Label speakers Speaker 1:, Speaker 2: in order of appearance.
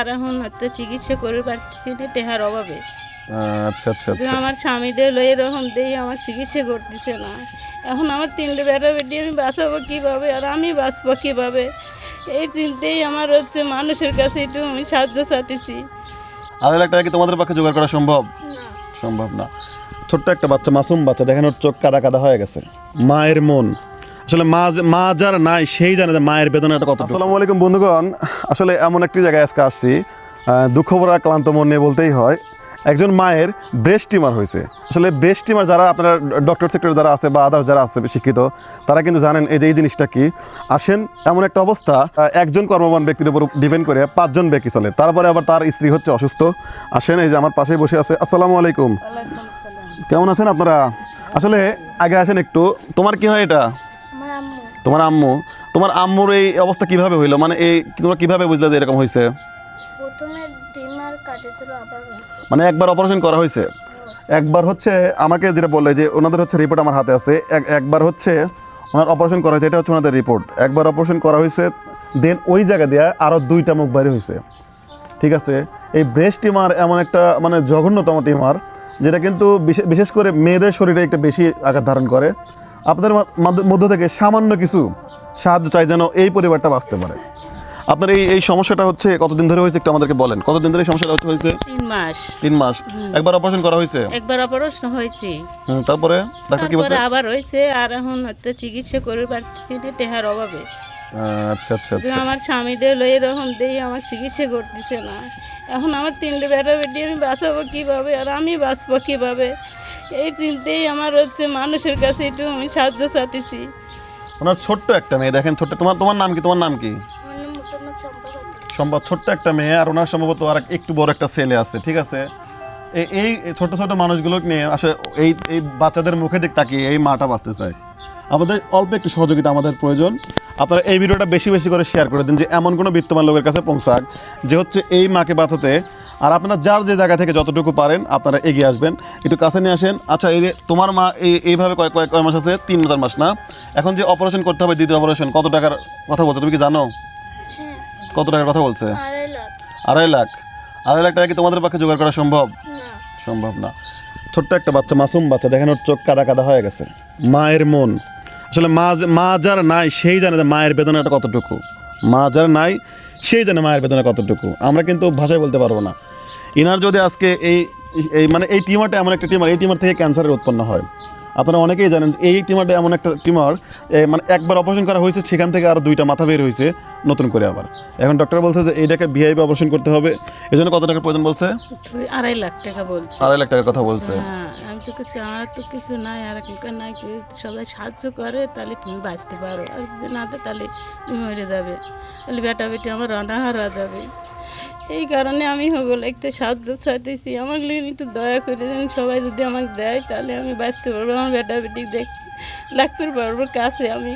Speaker 1: আর এখন হয়তো চিকিৎসা করে পারতেছি না টেহার অভাবে।
Speaker 2: আচ্ছা আচ্ছা আচ্ছা।
Speaker 1: আমার স্বামীদের লই এরকম দিয়ে আমার চিকিৎসা করতেছে না। এখন আমার তিনটে বেটা বেটি আমি বাঁচাবো কীভাবে আর আমি বাঁচবো কীভাবে? এই চিন্তাই আমার হচ্ছে মানুষের কাছে একটু আমি সাহায্য চাইতেছি।
Speaker 2: আড়াই লাখ টাকা কি তোমাদের পক্ষে জোগাড় করা সম্ভব? সম্ভব না। ছোট্ট একটা বাচ্চা মাসুম বাচ্চা দেখেন ওর চোখ কাদা কাদা হয়ে গেছে। মায়ের মন। আসলে মা মা যার নাই সেই জানে যে মায়ের বেদনাটা কত আসসালামু আলাইকুম বন্ধুগণ। আসলে এমন একটি জায়গায় আজকে আসছি। দুঃখ ভরা ক্লান্ত মন নিয়ে বলতেই হয় একজন মায়ের ব্রেস্ট টিমার হয়েছে। আসলে ব্রেস্ট টিমার যারা আপনার ডক্টর সেক্টর যারা আছে বা আদার্স যারা আছে শিক্ষিত তারা কিন্তু জানেন এই যে এই জিনিসটা কি। আসেন এমন একটা অবস্থা একজন কর্মবান ব্যক্তির উপর ডিপেন্ড করে পাঁচজন ব্যক্তি চলে। তারপরে আবার তার স্ত্রী হচ্ছে অসুস্থ। আসেন এই যে আমার পাশে বসে আছে। আসসালামু আলাইকুম। কেমন আছেন আপনারা? আসলে আগে আসেন একটু। তোমার কি হয় এটা? তোমার আম্মু তোমার আম্মুর এই অবস্থা কীভাবে হইল? মানে এই তোমরা কীভাবে বুঝলে যে এরকম হয়েছে
Speaker 1: প্রথমে ডিমার কাটেছিল আবার হয়েছে।
Speaker 2: মানে একবার অপারেশন করা হয়েছে একবার হচ্ছে আমাকে যেটা বললে যে ওনাদের হচ্ছে রিপোর্ট আমার হাতে আছে এক- একবার হচ্ছে ওনার অপারেশন করা হয়েছে এটা হচ্ছে ওনাদের রিপোর্ট একবার অপারেশন করা হয়েছে দেন ওই জায়গা দিয়ে আরও দুইটা মুখ বাইরে হয়েছে ঠিক আছে? এই ব্রেস্ট টিমার এমন একটা মানে জঘন্যতম টিমার যেটা কিন্তু বিশেষ করে মেয়েদের শরীরে একটা বেশি আকার ধারণ করে। আপনাদের মধ্য থেকে সামান্য কিছু সাহায্য চাই যেন এই পরিবারটা বাঁচতে পারে। আপনার এই এই সমস্যাটা হচ্ছে কতদিন ধরে হয়েছে একটু আমাদেরকে বলেন। কতদিন ধরে সমস্যাটা হয়েছে?
Speaker 1: তিন মাস।
Speaker 2: তিন মাস। একবার অপারেশন করা হয়েছে?
Speaker 1: একবার অপারেশন হয়েছে।
Speaker 2: তারপরে ডাক্তার কি বলছে?
Speaker 1: আবার হয়েছে আর এখন হচ্ছে চিকিৎসা করে পারছি না টেহার অভাবে।
Speaker 2: আচ্ছা আচ্ছা আচ্ছা।
Speaker 1: আমার স্বামীদের লই এরকম দিয়ে আমার চিকিৎসা করতেছে না। এখন আমার তিনটে বেটা বেটি আমি বাঁচাবো কীভাবে আর আমি বাঁচবো কীভাবে? এই চিন্তাই আমার হচ্ছে মানুষের কাছে একটু আমি সাহায্য চাইতেছি।
Speaker 2: ওনার ছোট্ট একটা মেয়ে দেখেন ছোট্ট তোমার তোমার নাম কি তোমার নাম কি? সম্ভব ছোট্ট একটা মেয়ে আর ওনার সম্ভবত আর একটু বড় একটা ছেলে আছে ঠিক আছে? এই ছোট ছোট মানুষগুলো নিয়ে আসলে এই এই বাচ্চাদের মুখে দিক তাকিয়ে এই মাটা বাঁচতে চায়। আমাদের অল্প একটু সহযোগিতা আমাদের প্রয়োজন। আপনারা এই ভিডিওটা বেশি বেশি করে শেয়ার করে দিন যে এমন কোনো বিত্তমান লোকের কাছে পৌঁছাক যে হচ্ছে এই মাকে বাঁচাতে আর আপনারা যার যে জায়গা থেকে যতটুকু পারেন আপনারা এগিয়ে আসবেন। একটু কাছে নিয়ে আসেন। আচ্ছা এই যে তোমার মা এই এইভাবে কয়েক কয়েক কয় মাস আছে? তিন চার মাস না? এখন যে অপারেশন করতে হবে দ্বিতীয় অপারেশন কত টাকার কথা বলছে? তুমি কি জানো? কত টাকার কথা বলছে?
Speaker 1: আড়াই লাখ।
Speaker 2: আড়াই লাখ। টাকা কি তোমাদের পক্ষে জোগাড় করা সম্ভব? সম্ভব না। ছোট্ট একটা বাচ্চা মাসুম বাচ্চা দেখেন ওর চোখ কাদা কাদা হয়ে গেছে। মায়ের মন। আসলে মা মা যার নাই সেই জানে যে মায়ের বেদনাটা কতটুকু। মা যার নাই সেই জানে মায়ের বেদনা কতটুকু। আমরা কিন্তু ভাষায় বলতে পারব না। ইনার যদি আজকে এই এই মানে এই টিমারটা এমন একটা টিমার এই টিমার থেকে ক্যান্সারের উৎপন্ন হয়। আপনারা অনেকেই জানেন এই টিমারটা এমন একটা টিমার মানে একবার অপারেশন করা হয়েছে সেখান থেকে আরও দুইটা মাথা বের হয়েছে নতুন করে আবার। এখন ডক্টর বলছে যে এইটাকে ভিআইপি অপারেশন করতে হবে। এই জন্য কত টাকার প্রয়োজন বলছে?
Speaker 1: আড়াই লাখ টাকা বলছি।
Speaker 2: আড়াই লাখ টাকার কথা বলছে।
Speaker 1: হ্যাঁ আমি তো কিছু আমার তো কিছু নাই আর এখনকার নাই সবাই সাহায্য করে তাহলে তুমি বাঁচতে পারো। আর যদি না তো তাহলে তুমি মরে যাবে। তাহলে বেটা বেটি আমার অনাহারা যাবে। এই কারণে আমি হগল একটা সাহায্য চাইতেছি। আমার লিগে একটু দয়া করে সবাই যদি আমাকে দেয়, তাহলে আমি বাঁচতে পারব, আমার বেটা বেটি দেখ লাগতে পারব কাছে আমি।